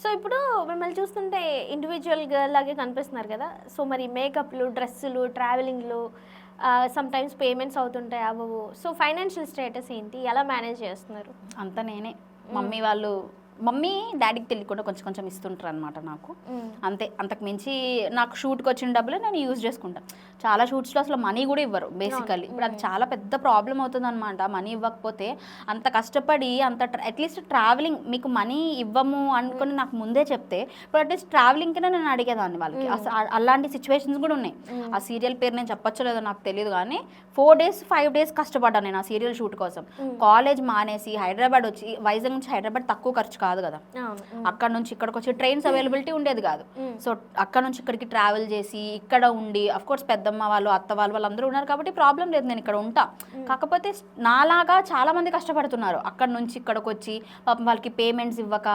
So ఇప్పుడు మిమ్మల్ని చూస్తుంటే ఇండివిజువల్ గర్ల్ లాగే కనిపిస్తున్నారు కదా. సో మరి మేకప్లు డ్రెస్సులు ట్రావెలింగ్లు సమ్ టైమ్స్ పేమెంట్స్ అవుతుంటాయి అవ్వవు. సో ఫైనాన్షియల్ స్టేటస్ ఏంటి? ఎలా మేనేజ్ చేస్తున్నారు? అంతా నేనే. మమ్మీ వాళ్ళు మమ్మీ డాడీకి తెలియకుండా కొంచెం కొంచెం ఇస్తుంటారు అనమాట నాకు అంతే. అంతకు మించి నాకు షూట్కి వచ్చిన డబ్బులు నేను యూజ్ చేసుకుంటాను చాలా షూట్స్లో అసలు మనీ కూడా ఇవ్వరు బేసికల్లీ ఇప్పుడు అది చాలా పెద్ద ప్రాబ్లం అవుతుంది అనమాట మనీ ఇవ్వకపోతే అంత కష్టపడి అంత అట్లీస్ట్ ట్రావెలింగ్ మీకు మనీ ఇవ్వము అనుకుని నాకు ముందే చెప్తే ఇప్పుడు అట్లీస్ట్ ట్రావెలింగ్కి నేను అడిగేదాన్ని వాళ్ళకి. అ- అలాంటి సిచ్యువేషన్స్ కూడా ఉన్నాయి. ఆ సీరియల్ పేరు నేను చెప్పొచ్చో లేదో నాకు తెలియదు కానీ ఫోర్ డేస్ ఫైవ్ డేస్ కష్టపడ్డాను నేను ఆ సీరియల్ షూట్ కోసం. కాలేజ్ మానేసి హైదరాబాద్ వచ్చి వైజాగ్ నుంచి హైదరాబాద్ తక్కువ ఖర్చు కాదు కదా. అక్కడ నుంచి ఇక్కడికి వచ్చి ట్రైన్స్ అవైలబిలిటీ ఉండేది కాదు. Mm. సో అక్కడ నుంచి ఇక్కడికి ట్రావెల్ చేసి ఇక్కడ ఉండి అఫ్ కోర్స్ పెద్దమ్మ వాళ్ళు అత్త వాళ్ళు వాళ్ళందరూ ఉన్నారు కాబట్టి ప్రాబ్లం లేదు నేను ఇక్కడ ఉంటా. కాకపోతే నాలాగా చాలా మంది కష్టపడుతున్నారు. అక్కడ నుంచి ఇక్కడికి వచ్చి పాపం వాళ్ళకి పేమెంట్స్ ఇవ్వక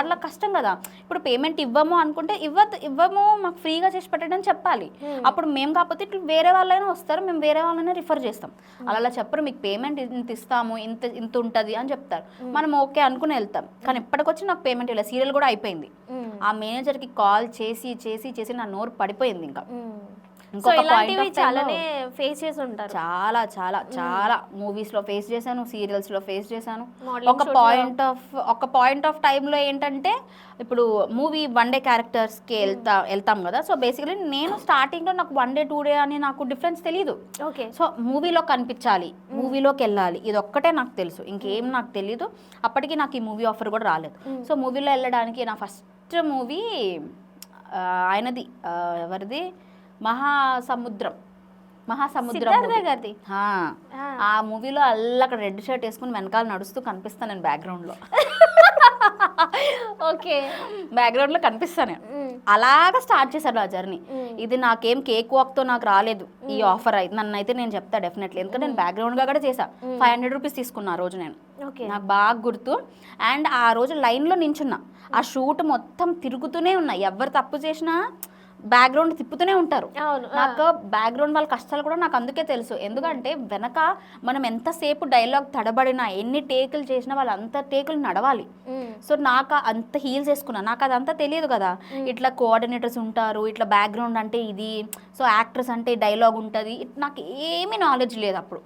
అట్లా కష్టం కదా. ఇప్పుడు పేమెంట్ ఇవ్వము అనుకుంటే ఇవ్వద్దు ఇవ్వము మాకు ఫ్రీగా చేసి పెట్టండి చెప్పాలి. అప్పుడు మేము కాకపోతే ఇట్లా వేరే వాళ్ళైనా వస్తారు మేము వేరే వాళ్ళైనా రిఫర్ చేస్తాం. అలా అలా చెప్పరు మీకు పేమెంట్ ఇంత ఇస్తాము ఇంత ఇంత ఉంటుంది అని చెప్తారు. మనం ఓకే అనుకుని వెళ్తాం. కానీ ఇప్పటికొచ్చి నాకు పేమెంట్ ఇలా సీరియల్ కూడా అయిపోయింది. ఆ మేనేజర్కి కాల్ చేసి చేసి చేసి నా నోరు పడిపోయింది ఇంకా. సో ఇలాంటివి చాలానే ఫేస్ చేసి ఉంటారు చాలా చాలా చాలా మూవీస్లో ఫేస్ చేశాను సీరియల్స్లో ఫేస్ చేశాను ఒక. పాయింట్ ఆఫ్ ఒక పాయింట్ ఆఫ్ టైంలో ఏంటంటే ఇప్పుడు మూవీ వన్ డే క్యారెక్టర్స్కి వెళ్తా వెళ్తాం కదా. సో బేసికలీ నేను స్టార్టింగ్లో నాకు వన్ డే టూ డే అని నాకు డిఫరెన్స్ తెలియదు ఓకే. సో మూవీలో కనిపించాలి మూవీలోకి వెళ్ళాలి. ఇది ఒక్కటే నాకు తెలుసు. ఇంకేం నాకు తెలియదు అప్పటికి నాకు ఈ మూవీ ఆఫర్ కూడా రాలేదు. సో మూవీలో వెళ్ళడానికి నా ఫస్ట్ మూవీ ఆయనది ఎవరిది? మహాసముద్రం. మహాసముద్రం movie. ఆ. మూవీలో అల్ల అక్కడ రెడ్ షర్ట్ వేసుకుని వెనకాల నడుస్తూ కనిపిస్తాను నేను బ్యాక్గ్రౌండ్లో. ఓకే. బ్యాక్గ్రౌండ్లో కనిపిస్తాను నేను. అలాగా స్టార్ట్ చేశాడు ఆ జర్నీ. ఇది నాకేం కేక్ వాక్తో నాకు రాలేదు ఈ ఆఫర్ అయితే నన్ను అయితే నేను చెప్తా డెఫినెట్లీ. ఎందుకంటే నేను బ్యాక్గ్రౌండ్గా కూడా చేసా ఫైవ్ హండ్రెడ్ రూపీస్ తీసుకున్నా ఆ రోజు నేను. ఓకే. నాకు బాగా గుర్తు. అండ్ ఆ రోజు లైన్లో నించున్నా. ఆ షూట్ మొత్తం తిరుగుతూనే ఉన్నా. ఎవరు తప్పు చేసినా బ్యాక్గ్రౌండ్ తిప్పుతూనే ఉంటారు. నాకు బ్యాక్గ్రౌండ్ వాళ్ళ కష్టాలు కూడా నాకు అందుకే తెలుసు. ఎందుకంటే వెనక మనం ఎంతసేపు డైలాగ్ తడబడినా ఎన్ని టేకులు చేసినా వాళ్ళు అంత టేకులు నడవాలి. సో నాకు అంత హీల్స్ వేసుకున్నా నాకు అదంతా తెలియదు కదా. ఇట్లా కోఆర్డినేటర్స్ ఉంటారు ఇట్లా బ్యాక్గ్రౌండ్ అంటే ఇది సో యాక్ట్రెస్ అంటే డైలాగ్ ఉంటుంది. నాకు ఏమీ నాలెడ్జ్ లేదు అప్పుడు.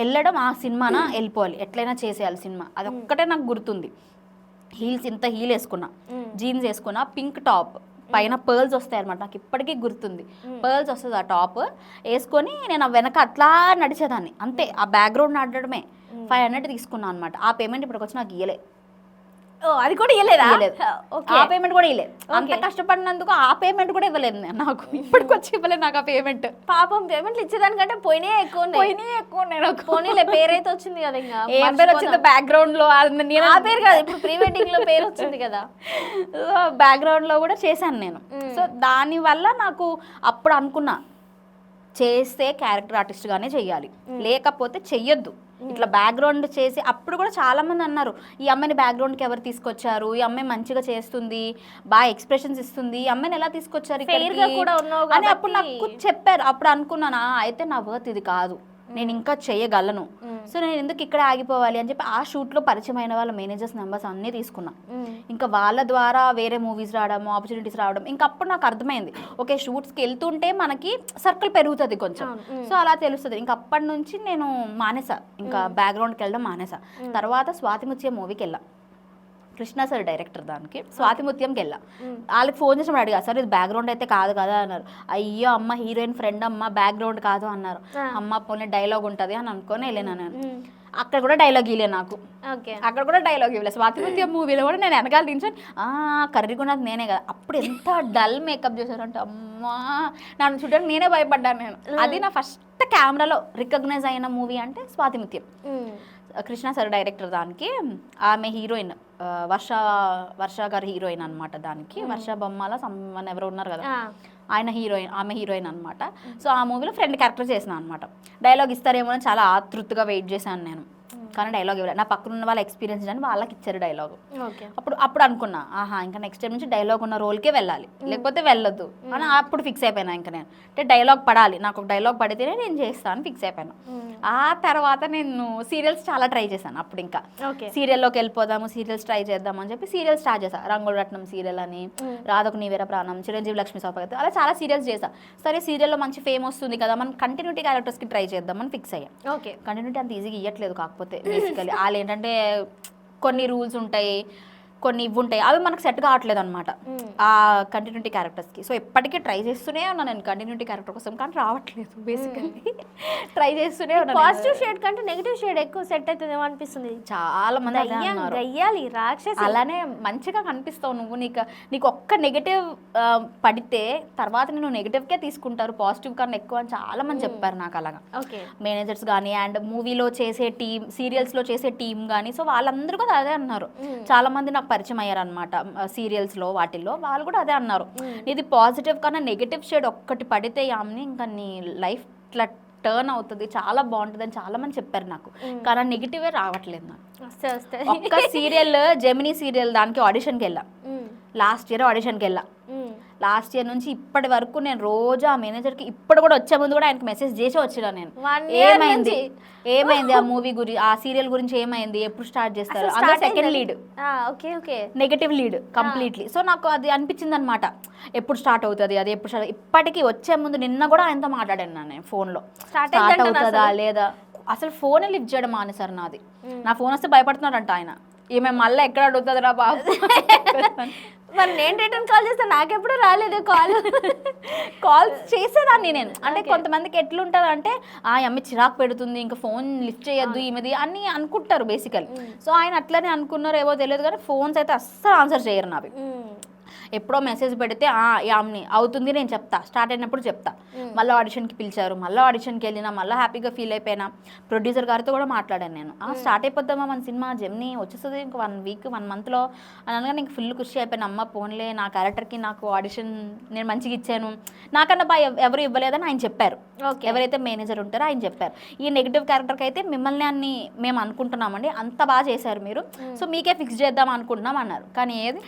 వెళ్ళడం ఆ సినిమాన వెళ్ళిపోవాలి. ఎట్లయినా చేసేయాలి సినిమా. అదొక్కటే నాకు గుర్తుంది. హీల్స్ ఇంత హీల్ వేసుకున్నా. జీన్స్ వేసుకున్నా పింక్ టాప్ పైన పర్ల్స్ వస్తాయి అనమాట నాకు ఇప్పటికీ గుర్తుంది. పర్ల్స్ వస్తుంది ఆ టాప్. వేసుకొని నేను ఆ వెనక అట్లా నడిచేదాన్ని. అంతే. ఆ బ్యాక్గ్రౌండ్ నడడమే ఫైవ్ హండ్రెడ్ తీసుకున్నాను అనమాట ఆ పేమెంట్ ఇప్పటికి వచ్చి నాకు ఇయ్యలే. అది కూడా ఇవ్వలేదా ఆ పేమెంట్ కూడా ఇవ్వలేదు అంత. కష్టపడినందుకు ఆ పేమెంట్ కూడా ఇవ్వలేదు నేను నాకు. ఇప్పటికి వచ్చి ఇవ్వలేదు నాకు ఆ పేమెంట్ పాపం పేమెంట్లు ఇచ్చేదానికంటే పోయినాయి ఎక్కువ పోయినాయి ఎక్కువ నేను పోనీలే పేరైతే వచ్చింది కదా ఇంకా. ఏం పేరు వచ్చింది బ్యాక్గ్రౌండ్లో నేను ఆ పేరు కాదు ఇప్పుడు ప్రీ వెడ్డింగ్లో పేరు వచ్చింది కదా. బ్యాక్గ్రౌండ్లో కూడా చేశాను నేను. సో దాని వల్ల నాకు అప్పుడు అనుకున్నా చేస్తే క్యారెక్టర్ ఆర్టిస్ట్ గానే చెయ్యాలి. లేకపోతే చెయ్యొద్దు. ఇట్లా బ్యాక్గ్రౌండ్ చేసి అప్పుడు కూడా చాలా మంది అన్నారు ఈ అమ్మాయిని బ్యాక్గ్రౌండ్కి ఎవరు తీసుకొచ్చారు? ఈ అమ్మాయి మంచిగా చేస్తుంది బాగా ఎక్స్ప్రెషన్స్ ఇస్తుంది ఈ అమ్మాయిని ఎలా తీసుకొచ్చారు అని అప్పుడు నాకు చెప్పారు. అప్పుడు అనుకున్నానా అయితే నా వర్త్ ఇది కాదు. నేను ఇంకా చేయగలను. సో నేను ఎందుకు ఇక్కడ ఆగిపోవాలి అని చెప్పి ఆ షూట్లో పరిచయమైన వాళ్ళ మేనేజర్స్ నెంబర్స్ అన్నీ తీసుకున్నా. ఇంకా వాళ్ళ ద్వారా వేరే మూవీస్ రావడం ఆపర్చునిటీస్ రావడం ఇంకా అప్పుడు నాకు అర్థమైంది. ఓకే షూట్స్కి వెళ్తుంటే మనకి సర్కిల్ పెరుగుతుంది కొంచెం. సో అలా తెలుస్తుంది. ఇంకా అప్పటి నుంచి నేను మానేసా. ఇంకా బ్యాక్గ్రౌండ్కి వెళ్ళడం మానేసా. తర్వాత స్వాతిముత్యం మూవీకి వెళ్ళా. కృష్ణ సార్ డైరెక్టర్ దానికి. స్వాతిముత్యంకి వెళ్ళా వాళ్ళకి ఫోన్ చేసినప్పుడు అడిగా సార్ ఇది బ్యాక్గ్రౌండ్ అయితే కాదు కదా అన్నారు. అయ్యో అమ్మ హీరోయిన్ ఫ్రెండ్ అమ్మ బ్యాక్గ్రౌండ్ కాదు అన్నారు. అమ్మ పోనీ డైలాగ్ ఉంటుంది అని అనుకొని వెళ్ళినా నేను. అక్కడ కూడా డైలాగ్ ఇలే నాకు. ఓకే. అక్కడ కూడా డైలాగ్ ఇవ్వలేదు స్వాతిముత్యం మూవీలో కూడా నేను వెనకాల దించాను. కర్రీ కూడా నేనే కదా. అప్పుడు ఎంత డల్ మేకప్ చేశారంటే అమ్మా నన్ను చూడడానికి నేనే భయపడ్డాను నేను. అది నా ఫస్ట్ కెమెరాలో రికగ్నైజ్ అయిన మూవీ అంటే స్వాతిముత్యం. కృష్ణ సార్ డైరెక్టర్ దానికి ఆమె హీరోయిన్. వర్ష వర్ష గారి హీరోయిన్ అనమాట దానికి. వర్ష బొమ్మల సమ్మన్ ఎవరు ఉన్నారు కదా. ఆయన హీరోయిన్ ఆమె హీరోయిన్ అనమాట సో ఆ మూవీలో ఫ్రెండ్ క్యారెక్టర్ చేసిన అనమాట డైలాగ్ ఇస్తారేమో అని చాలా ఆతృతగా వెయిట్ చేశాను నేను. కానీ డైలాగ్ ఇవ్వలేదు నా పక్కన ఉన్న వాళ్ళ ఎక్స్పీరియన్స్ అని వాళ్ళకి ఇచ్చారు డైలాగ్ అప్పుడు అప్పుడు అనుకున్నా ఆహా ఇంకా నెక్స్ట్ టైం నుంచి డైలాగ్ ఉన్న రోల్కే వెళ్ళాలి. లేకపోతే వెళ్ళొద్దు. అని అప్పుడు ఫిక్స్ అయిపోయినా ఇంకా నేను. అంటే డైలాగ్ పడాలి. నాకు ఒక డైలాగ్ పడితేనే నేను చేస్తాను ఫిక్స్ అయిపోయాను. ఆ తర్వాత నేను సీరియల్స్ చాలా ట్రై చేశాను అప్పుడు ఇంకా. ఓకే. సీరియల్లోకి వెళ్ళిపోదాము సీరియల్స్ ట్రై చేద్దాం అని చెప్పి సీరియల్ స్టార్ట్ చేశా. రంగుల రత్నం సీరియల్ అని రాధకు నీవేర ప్రాణం చిరంజీవి లక్ష్మి సౌపగతి అలా చాలా సీరియల్స్ చేశా. సరే సీరియల్లో మంచి ఫేమ్ వస్తుంది కదా మనం కంటిన్యూటీ క్యారెక్టర్స్కి ట్రై చేద్దామని ఫిక్స్ అయ్యా. ఓకే. కంటిన్యూటీ అంత ఈజీగా ఇవ్వట్లేదు కాకపోతే. బేసికలీ వాళ్ళు ఏంటంటే కొన్ని రూల్స్ ఉంటాయి. కొన్ని ఇవి ఉంటాయి అవి మనకు సెట్ కావట్లేదు అనమాట ఆ కంటిన్యూటీ క్యారెక్టర్స్కి సో ఎప్పటికీ ట్రై చేస్తూనే ఉన్నాను నేను కంటిన్యూటీ క్యారెక్టర్ కోసం కానీ రావట్లేదు బేసికలీ ట్రై చేస్తూనే ఉన్నాను పాజిటివ్ షేడ్ కంటే నెగిటివ్ షేడ్ ఎక్కువ సెట్ అవుతుందేమో అనిపిస్తుంది. చాలా మంది గయ్యాలి రాక్షసి. అలానే మంచిగా కనిపిస్తావు నువ్వు. నీకు నీకు ఒక్క నెగిటివ్ పడితే తర్వాత నేను నెగిటివ్కే తీసుకుంటారు. పాజిటివ్ కన్నా ఎక్కువ అని చాలా మంది చెప్పారు నాకు అలాగా. ఓకే. మేనేజర్స్ కానీ అండ్ మూవీలో చేసే టీమ్ సీరియల్స్లో చేసే టీం కానీ సో వాళ్ళందరూ కూడా అదే అన్నారు. చాలా మంది నాకు పరిచయం అయ్యారు అనమాట సీరియల్స్లో వాటిల్లో. వాళ్ళు కూడా అదే అన్నారు. ఇది పాజిటివ్ కన్నా నెగిటివ్ షేడ్ ఒక్కటి పడితే యామ్ని ఇంకా నీ లైఫ్ ఇట్లా టర్న్ అవుతుంది చాలా బాగుంటుంది అని చాలా మంది చెప్పారు నాకు. కానీ నెగిటివే రావట్లేదు నాకు. ఒక్క సీరియల్ జెమినీ సీరియల్ దానికి ఆడిషన్కి వెళ్ళా. లాస్ట్ ఇయర్ ఆడిషన్కి వెళ్ళా. లాస్ట్ ఇయర్ నుంచి ఇప్పటి వరకు నేను రోజు ఆ మేనేజర్కి ఇప్పుడు కూడా వచ్చే ముందు కూడా ఆయనకి మెసేజ్ చేసి వచ్చినా నేను. ఏమైంది. ఏమైంది ఆ మూవీ గురి ఆ సీరియల్ గురించి ఏమైంది? ఎప్పుడు స్టార్ట్ చేస్తారు? Second lead okay okay negative lead completely so నాకు అది అనిపించింది అనమాట ఎప్పుడు స్టార్ట్ అవుతుంది? అది ఎప్పుడు స్టార్ట్ ఇప్పటికీ వచ్చే ముందు నిన్న కూడా ఆయనతో మాట్లాడాను నేను ఫోన్లో. స్టార్ట్ అవుతుందా? లేదా? అసలు ఫోన్ లిఫ్ట్ చేయడం మానేశారు నాది. నా ఫోన్ వస్తే భయపడుతున్నాడంట ఆయన. ఈమె మళ్ళీ ఎక్కడ అడుగుతుందిరా బాబు? మరి నేను రిటర్న్ కాల్ చేస్తే నాకెప్పుడు రాలేదు కాల్? కాల్ చేసేదాన్ని నేను. అంటే కొంతమందికి ఎట్లుంటుంది అంటే ఆ ఈ అమ్మాయి చిరాకు పెడుతుంది ఇంకా ఫోన్ లిఫ్ట్ చేయొద్దు ఈమెది అని అనుకుంటారు బేసికల్. సో ఆయన అట్లనే అనుకున్నారో ఏవో తెలియదు కానీ ఫోన్స్ అయితే అస్సలు ఆన్సర్ చేయరు నావి. ఎప్పుడో మెసేజ్ పెడితే ఆ యామ్ని అవుతుంది నేను చెప్తా. స్టార్ట్ అయినప్పుడు చెప్తా. మళ్ళీ ఆడిషన్కి పిలిచారు. మళ్ళీ ఆడిషన్కి వెళ్ళినా మళ్ళీ హ్యాపీగా ఫీల్ అయిపోయినా ప్రొడ్యూసర్ గారితో కూడా మాట్లాడాను నేను. ఆ స్టార్ట్ అయిపోద్దామా మన సినిమా జెమ్ని వచ్చేస్తుంది ఇంక వన్ వీక్ వన్ మంత్లో అని అనగా నీకు ఫుల్ ఖుషి అయిపోయిన. అమ్మ ఫోన్లే నా క్యారెక్టర్కి నాకు ఆడిషన్ నేను మంచిగా ఇచ్చాను. నాకన్నా బాగా ఎవ- ఎవరు ఇవ్వలేదని ఆయన చెప్పారు. ఓకే. ఎవరైతే మేనేజర్ ఉంటారో ఆయన చెప్పారు. ఈ నెగిటివ్ క్యారెక్టర్కి అయితే మిమ్మల్ని అన్ని మేము అనుకుంటున్నామండి. అంత బాగా చేశారు మీరు. సో మీకే ఫిక్స్ చేద్దాం అనుకుంటున్నాం అన్నారు. కానీ ఏది?